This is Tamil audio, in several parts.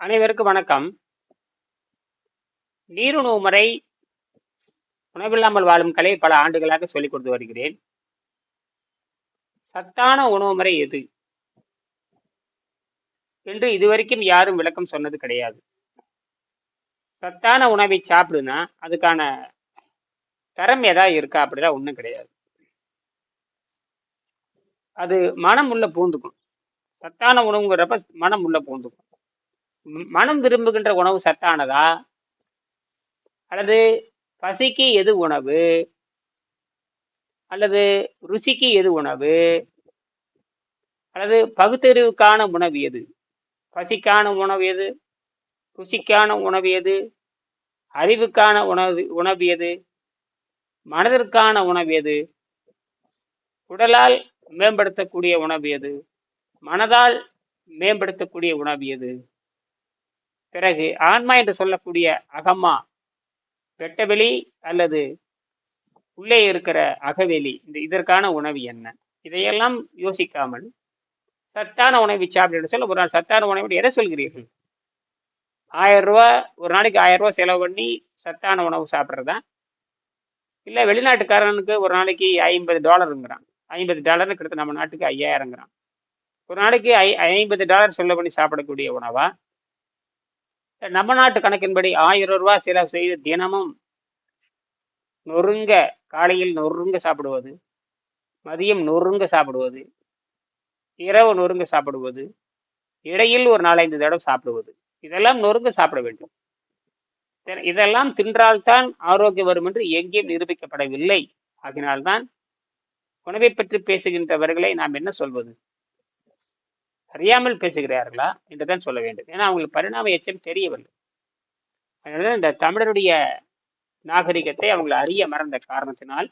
அனைவருக்கும் வணக்கம். நீருணவு முறை உணவில்லாமல் வாழும் கலை பல ஆண்டுகளாக சொல்லிக் கொடுத்து வருகிறேன். சத்தான உணவு முறை எது? என்று இதுவரைக்கும் யாரும் விளக்கம் சொன்னது கிடையாது. சத்தான உணவை சாப்பிடுனா அதுக்கான தரம் ஏதாவது இருக்கா? அப்படிலாம் ஒன்றும் கிடையாது. அது மனம் உள்ள பூந்துக்கும். சத்தான உணவுங்கிறப்ப மனம் உள்ள பூந்துக்கும். மனம் விரும்புகின்ற உணவு சத்தானதா? அல்லது பசிக்கு எது உணவு? அல்லது ருசிக்கு எது உணவு? அல்லது பகுத்தறிவுக்கான உணவு எது? பசிக்கான உணவு எது? ருசிக்கான உணவு எது? அறிவுக்கான உணவு உணவு எது? மனதிற்கான உணவு எது? உடலால் மேம்படுத்தக்கூடிய உணவு எது? மனதால் மேம்படுத்தக்கூடிய உணவு எது? பிறகு ஆன்மா என்று சொல்லக்கூடிய அகம்மா வெட்டவெளி அல்லது உள்ளே இருக்கிற அகவெளி இந்த இதற்கான உணவு என்ன? இதையெல்லாம் யோசிக்காமல் சத்தான உணவை சாப்பிட்டு சொல்ல ஒரு நாள் சத்தான உணவு எதை சொல்கிறீர்கள்? ஆயிரம் ரூபா ஒரு நாளைக்கு ஆயிரம் ரூபா செலவு பண்ணி சத்தான உணவு சாப்பிட்றதா? இல்லை வெளிநாட்டுக்காரனுக்கு ஒரு நாளைக்கு ஐம்பது டாலருங்கிறான். ஐம்பது டாலர்னு கிட்ட நம்ம நாட்டுக்கு ஐயாயிரங்கிறான். ஒரு நாளைக்கு ஐ ஐம்பது டாலர் செலவு பண்ணி சாப்பிடக்கூடிய உணவா? நம்ம நாட்டு கணக்கின்படி ஆயிரம் ரூபாய் செலவு செய்து தினமும் நொறுங்க காலையில் நொறுங்க சாப்பிடுவது மதியம் நொறுங்க சாப்பிடுவது இரவு நொறுங்க சாப்பிடுவது இடையில் ஒரு நாலஞ்சு தடவை சாப்பிடுவது. இதெல்லாம் நொறுங்க சாப்பிட வேண்டும். இதெல்லாம் தின்றால்தான் ஆரோக்கியம் வரும் என்று எங்கேயும் நிரூபிக்கப்படவில்லை. ஆகினால்தான் உணவை பற்றி பேசுகின்றவர்களை நாம் என்ன சொல்வது? அறியாமல் பேசுகிறார்களா என்றுதான் சொல்ல வேண்டும். ஏன்னா அவங்களுக்கு பரிணாம எச்சம் தெரியவில்லை. அதனால இந்த தமிழருடைய நாகரிகத்தை அவங்க அறிய மறந்த காரணத்தினால்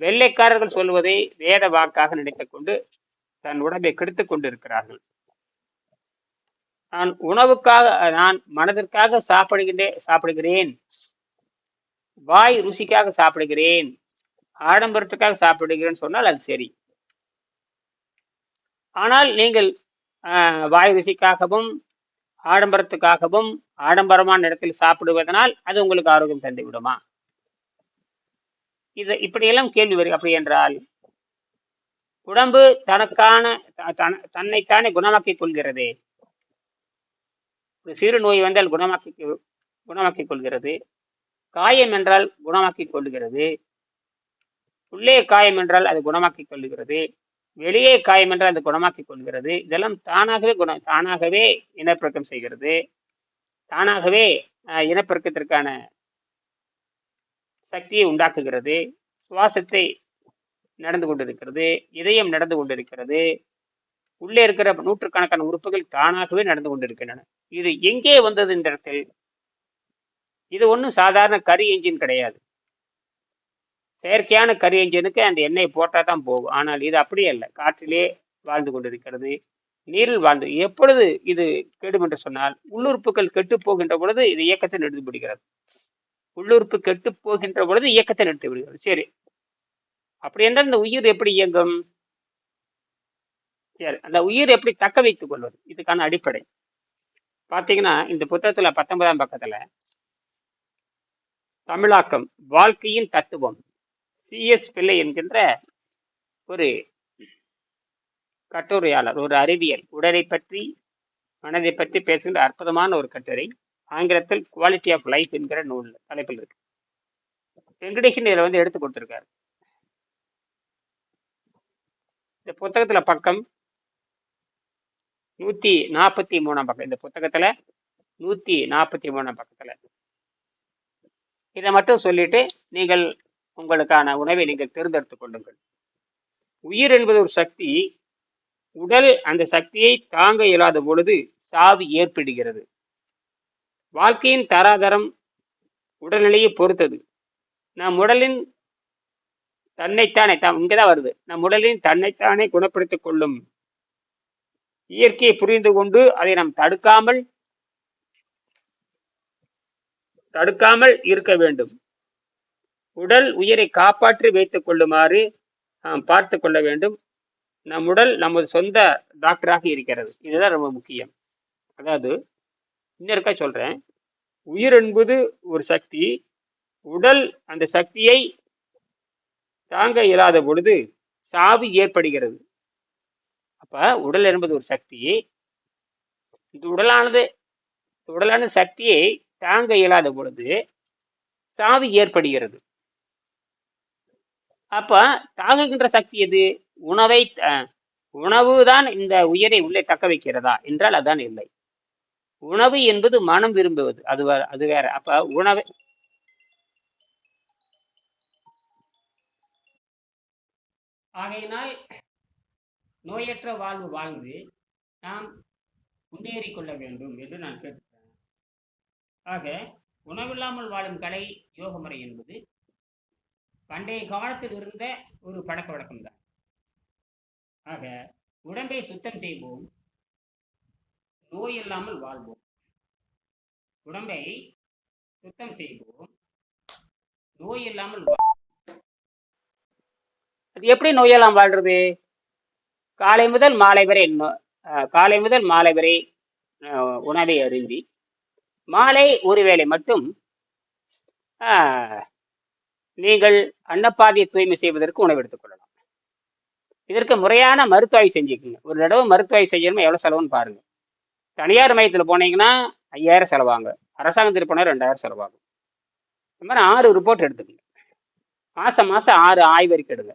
வெள்ளைக்காரர்கள் சொல்வதை வேத வாக்காக நினைத்து கொண்டு தன் உடம்பை கெடுத்துக் கொண்டிருக்கிறார்கள். நான் உணவுக்காக நான் மனதிற்காக சாப்பிடுகின்றேன் சாப்பிடுகிறேன். வாய் ருசிக்காக சாப்பிடுகிறேன். ஆடம்பரத்துக்காக சாப்பிடுகிறேன்னு சொன்னால் அது சரி. ஆனால் நீங்கள் வாய் ருசிக்காகவும் ஆடம்பரத்துக்காகவும் ஆடம்பரமான இடத்தில் சாப்பிடுவதனால் அது உங்களுக்கு ஆரோக்கியம் தந்து விடுமா இது இப்படியெல்லாம் கேள்வி வரும் அப்படி என்றால் உடம்பு தனக்கான த- தன- தன்னைத்தானே குணமாக்கிக் கொள்கிறது. ஒரு சிறு நோய் வந்தால் குணமாக்கி குணமாக்கிக் கொள்கிறது. காயம் என்றால் குணமாக்கிக் கொள்கிறது. உள்ளே காயம் என்றால் அது குணமாக்கிக் கொள்கிறது வெளியே காயம் என்று அது குணமாக்கி கொள்கிறது. இதெல்லாம் தானாகவே குண தானாகவே இனப்பெருக்கம் செய்கிறது. தானாகவே இனப்பெருக்கத்திற்கான சக்தியை உண்டாக்குகிறது. சுவாசத்தை நடந்து கொண்டிருக்கிறது. இதயம் நடந்து கொண்டிருக்கிறது. உள்ளே இருக்கிற நூற்றுக்கணக்கான உறுப்புகள் தானாகவே நடந்து கொண்டிருக்கின்றன. இது எங்கே வந்தது இந்த இடத்தில்? இது ஒன்றும் சாதாரண கரி என்ஜின் கிடையாது. செயற்கையான கரியஞ்சனுக்கு அந்த எண்ணெய் போட்டால் தான் போகும். ஆனால் இது அப்படியே இல்லை காற்றிலே வாழ்ந்து கொண்டிருக்கிறது. நீரில் வாழ்ந்து எப்பொழுது இது கெடும் என்று சொன்னால் உள்ளுறுப்புகள் கெட்டு போகின்ற பொழுது இது இயக்கத்தை நிறுத்தி விடுகிறது. உள்ளுறுப்பு கெட்டு போகின்ற பொழுது இயக்கத்தை நிறுத்தி விடுகிறது. சரி. அப்படி என்றால் இந்த உயிர் எப்படி இயங்கும்? சரி. அந்த உயிர் எப்படி தக்க வைத்துக் கொள்வது? இதுக்கான அடிப்படை. பார்த்தீங்கன்னா இந்த புத்தகத்துல பத்தொன்பதாம் பக்கத்துல தமிழாக்கம் வாழ்க்கையின் தத்துவம். சிஎஸ் பிள்ளை என்கின்ற ஒரு கட்டுரையாளர் ஒரு அறிவியல். உடலை பற்றி மனதை பற்றி பேசுகின்ற அற்புதமான ஒரு கட்டுரை. ஆங்கிலத்தில் குவாலிட்டி ஆஃப் லைஃப் என்கிற நூல் தலைப்பில் இருக்கு. வெங்கடேஷன் இதில் வந்து எடுத்து கொடுத்துருக்காரு. இந்த புத்தகத்துல பக்கம் நூத்தி நாற்பத்தி மூணாம் பக்கம் இந்த புத்தகத்துல நூத்தி நாற்பத்தி மூணாம் பக்கத்துல. இதை மட்டும் சொல்லிட்டு நீங்கள் உங்களுக்கான உணவை நீங்கள் தேர்ந்தெடுத்துக் கொள்ளுங்கள். உயிர் என்பது ஒரு சக்தி. உடல் அந்த சக்தியை தாங்க இயலாத பொழுது சாவு ஏற்படுகிறது. வாழ்க்கையின் தராதரம் உடல்நிலையை பொறுத்தது. நம் உடலின் தன்னைத்தானே தான் இங்கதான் வருது. நம் உடலின் தன்னைத்தானே குணப்படுத்திக் கொள்ளும் இயற்கையை புரிந்து கொண்டு அதை நாம் தடுக்காமல் தடுக்காமல் இருக்க வேண்டும். உடல் உயிரை காப்பாற்றி வைத்துக் கொள்ளுமாறு நாம் பார்த்து கொள்ள வேண்டும். நம் உடல் நமது சொந்த டாக்டராக இருக்கிறது. இதுதான் ரொம்ப முக்கியம். அதாவது இன்னொருக்கா சொல்றேன். உயிர் என்பது ஒரு சக்தி. உடல் அந்த சக்தியை தாங்க இயலாத பொழுது சாவு ஏற்படுகிறது. அப்ப உடல் என்பது ஒரு சக்தி. இந்த உடலானது உடலான சக்தியை தாங்க இயலாத பொழுது சாவு ஏற்படுகிறது. அப்ப தாங்குகின்ற சக்தி எது? உணவை த- உணவு தான் இந்த உயிரை உள்ளே தக்க வைக்கிறதா? என்றால் அதான் இல்லை. உணவு என்பது மனம் விரும்புவது. அது வேற அது வேற. அப்ப உணவை ஆகையினால் நோயற்ற வாழ்வு வாழ்ந்து நாம் முன்னேறி கொள்ள வேண்டும் என்று நான் கேட்டுக்கிறேன். ஆக உணவில்லாமல் வாழும் கலை யோக முறை என்பது பண்டைய காலத்தில் இருந்த ஒரு பழக்க வழக்கம்தான். ஆக உடம்பை சுத்தம் செய்வோம் நோய் இல்லாமல் வாழ்வோம். உடம்பை சுத்தம் செய்வோம் நோய் இல்லாமல் அது எப்படி நோயெல்லாம் வாழ்றது? காலை முதல் மாலை வரை காலை முதல் மாலை வரை அஹ், உணவை அருந்தி மாலை ஒருவேளை மட்டும் ஆஹ் நீங்கள் அன்னப்பாதையை தூய்மை செய்வதற்கு உணவு எடுத்துக்கொள்ளலாம் இதற்கு முறையான மருத்துவாய் செஞ்சுக்கோங்க. ஒரு தடவை மருத்துவாய் ஆய்வு செய்யணும்னா எவ்வளோ செலவுன்னு பாருங்க. தனியார் மையத்தில் போனீங்கன்னா ஐயாயிரம் செலவாங்க. அரசாங்கத்தில் போனால் ரெண்டாயிரம் செலவாகும். இந்த மாதிரி ஆறு ரிப்போர்ட் எடுத்துக்கங்க. மாதம் மாதம் ஆறு ஆய்வறிக்கை எடுங்க.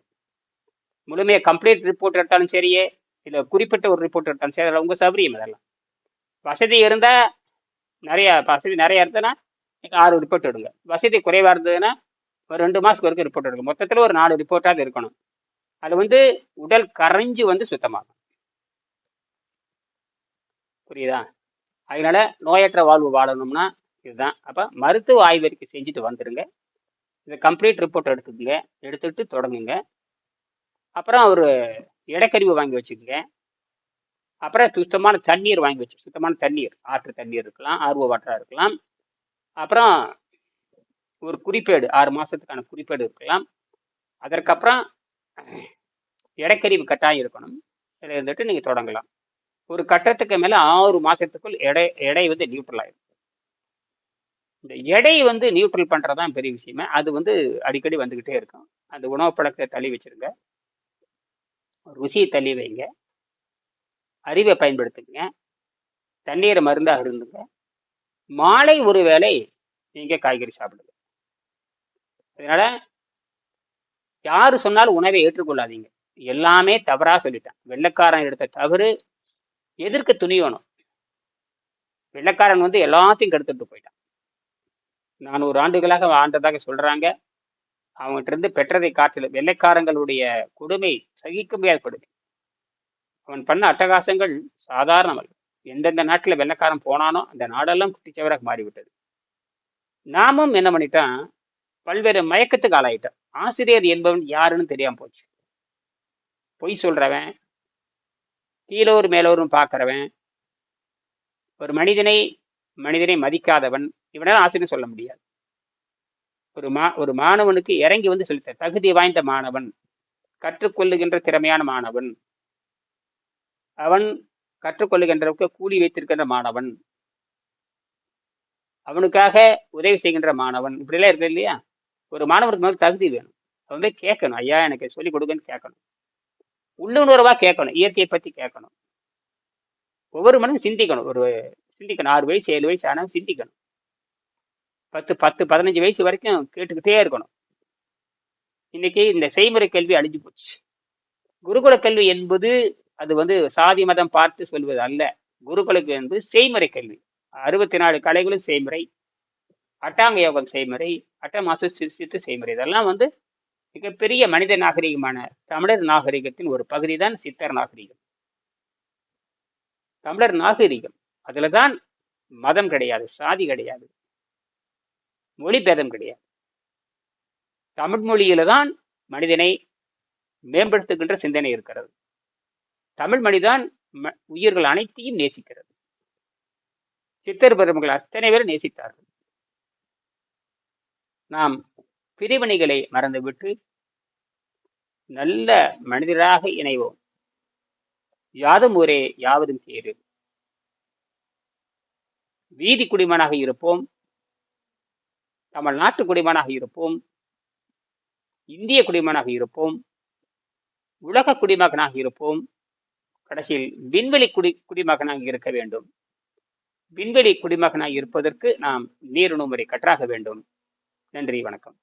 முழுமையாக கம்ப்ளீட் ரிப்போர்ட் எடுத்தாலும் சரியே இல்லை குறிப்பிட்ட ஒரு ரிப்போர்ட் எடுத்தாலும் சரி அதில் உங்கள் சௌரியம் அதெல்லாம். வசதி இருந்தால் நிறையா வசதி நிறைய இருந்ததுன்னா ஆறு ரிப்போர்ட் எடுங்க. வசதி குறைவாக இருந்ததுன்னா ஒரு ரெண்டு மாதத்துக்கு வரைக்கும் ரிப்போர்ட் எடுக்கும் மொத்தத்தில் ஒரு நாலு ரிப்போர்ட்டாவது இருக்கணும். அது வந்து உடல் கரைஞ்சு வந்து சுத்தமாகும். புரியுதா? அதனால நோயற்ற வாழ்வு வாழணும்னா இதுதான். அப்போ மருத்துவ ஆய்வறிக்கை செஞ்சுட்டு வந்துடுங்க இதை கம்ப்ளீட் ரிப்போர்ட் எடுத்துக்கோங்க. எடுத்துட்டு தொடங்குங்க. அப்புறம் ஒரு இடக்கருவி வாங்கி வச்சுக்கோங்க. அப்புறம் சுத்தமான தண்ணீர் வாங்கி வச்சு சுத்தமான தண்ணீர் ஆற்று தண்ணீர் இருக்கலாம் ஆர்வ வாட்டராக இருக்கலாம். அப்புறம் ஒரு குறிப்பேடு ஆறு மாதத்துக்கான குறிப்பேடு இருக்கலாம். அதற்கப்புறம் இடக்கருவி கட்டாயம் இருக்கணும். இதில் இருந்துட்டு நீங்கள் தொடங்கலாம். ஒரு கட்டத்துக்கு மேலே ஆறு மாதத்துக்குள் எடை எடை வந்து நியூட்ரல் ஆகிடும் இந்த எடை வந்து நியூட்ரல் பண்ணுறது தான் பெரிய விஷயமே. அது வந்து அடிக்கடி வந்துக்கிட்டே இருக்கும். அந்த உணவு பழக்கத்தை தள்ளி வச்சிருங்க. ருசியை தள்ளி வைங்க. அறிவை பயன்படுத்துங்க. தண்ணீரை மருந்தாக இருந்துங்க மாலை ஒரு வேளை நீங்கள் காய்கறி சாப்பிடுங்க. அதனால யாரு சொன்னாலும் உணவை ஏற்றுக்கொள்ளாதீங்க. எல்லாமே தவறா சொல்லிட்டான். வெள்ளைக்காரன் எடுத்த தவறு எதிர்க்க துணியணும்? வெள்ளைக்காரன் வந்து எல்லாத்தையும் கெடுத்துட்டு போயிட்டான். நானூறு ஆண்டுகளாக ஆண்டதாக சொல்றாங்க. அவங்ககிட்ட இருந்து பெற்றதை காட்டில வெள்ளைக்காரங்களுடைய கொடுமை சகிக்க முடியாத கொடுமை அவன் பண்ண அட்டகாசங்கள் சாதாரணமல்ல எந்தெந்த நாட்டில் வெள்ளைக்காரன் போனானோ அந்த நாடெல்லாம் குட்டிச்சவராக மாறிவிட்டது. நாமும் என்ன பண்ணிட்டான் பல்வேறு மயக்கத்துக்கு ஆளாயிட்டான். ஆசிரியர் என்பவன் யாருன்னு தெரியாம போச்சு. பொய் சொல்றவன் கீழோர் மேலோரும் பார்க்குறவன் ஒரு மனிதனை மனிதனை மதிக்காதவன் இவனால் ஆசிரியர் சொல்ல முடியாது. ஒரு மா ஒரு மாணவனுக்கு இறங்கி வந்து செலுத்த தகுதி வாய்ந்த மாணவன் கற்றுக்கொள்ளுகின்ற திறமையான மாணவன் அவன் கற்றுக்கொள்ளுகின்றவுக்கு கூலி வைத்திருக்கின்ற மாணவன் அவனுக்காக உதவி செய்கின்ற மாணவன் இப்படிலாம் இருக்கு இல்லையா ஒரு மாணவருக்கு மேலே தகுதி வேணும். அவன் போய் கேட்கணும். ஐயா எனக்கு சொல்லிக் கொடுங்கன்னு கேட்கணும். உள்ளுணர்வா கேட்கணும். இயற்கையை பத்தி கேட்கணும். ஒவ்வொரு மனுஷன் சிந்திக்கணும். ஒரு சிந்திக்கணும். ஆறு வயசு ஏழு வயசு ஆனால் சிந்திக்கணும். பத்து பத்து பதினஞ்சு வயசு வரைக்கும் கேட்டுக்கிட்டே இருக்கணும். இன்னைக்கு இந்த செய்முறை கல்வி அழிஞ்சு போச்சு. குருகுல கல்வி என்பது அது வந்து சாதி மதம் பார்த்து சொல்வது அல்ல. குருகுலக்கு என்பது செய்முறை கல்வி. அறுபத்தி நாலு கலைகளும் செய்முறை. அட்டாங்க யோகம் செய்முறை அட்டமாசு சி- சித்து செய்முறை. இதெல்லாம் வந்து மிகப்பெரிய மனித நாகரிகமான தமிழர் நாகரிகத்தின் ஒரு பகுதி தான் சித்தர் நாகரிகம். தமிழர் நாகரிகம். அதுல தான் மதம் கிடையாது சாதி கிடையாது மொழி பேதம் கிடையாது. தமிழ் மொழியில தான் மனிதனை மேம்படுத்துகின்ற சிந்தனை இருக்கிறது. தமிழ் மொழிதான் ம- உயிர்கள் அனைத்தையும் நேசிக்கிறது. சித்தர் பெருமகள் அத்தனை பேரும் நேசித்தார்கள். நாம் பிரிவினைகளை மறந்துவிட்டு நல்ல மனிதராக இணைவோம். யாதும் ஊரே யாவதும் சேரு வீதி குடிமனாக இருப்போம். தமிழ்நாட்டு குடிமனாக இருப்போம். இந்திய குடிமனாக இருப்போம். உலக குடிமகனாக இருப்போம். கடைசியில் விண்வெளி குடி குடிமகனாக இருக்க வேண்டும். விண்வெளி குடிமகனாக இருப்பதற்கு நாம் நீரிணு முறை கற்றாக வேண்டும். நன்றி வணக்கம்.